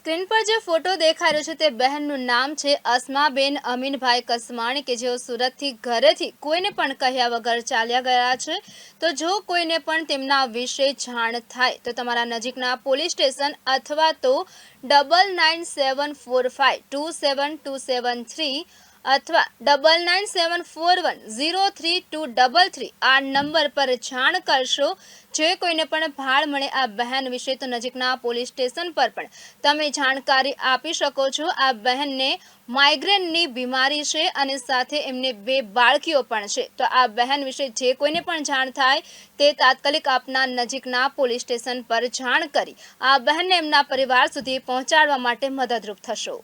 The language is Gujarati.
સ્ક્રીન પર જે ફોટો દેખાઈ રહ્યો છે તે બહેનનું નામ છે અસ્માબેન અમીનભાઈ કસમાણી કે જેઓ સુરતથી ઘરેથી કોઈને પણ કહ્યા વગર ચાલ્યા ગયા છે. તો જો કોઈને પણ તેમના વિશે જાણ થાય, તો તમારા નજીકના પોલીસ સ્ટેશન અથવા તો double nine seven four five two seven two seven three અથવા double nine seven four one zero three two double three આ નંબર પર જાણ કરશો. જે કોઈને પણ ભાળ મળે આ બહેન વિશે તો નજીકના પોલીસ સ્ટેશન પર પણ તમે જાણકારી આપી શકો છો. આ બહેનને માઇગ્રેનની બીમારી છે અને સાથે એમને બે બાળકીઓ પણ છે. તો આ બહેન વિશે જે કોઈને પણ જાણ થાય તે તાત્કાલિક આપના નજીકના પોલીસ સ્ટેશન પર જાણ કરી આ બહેનને એમના પરિવાર સુધી પહોંચાડવા માટે મદદરૂપ થશો.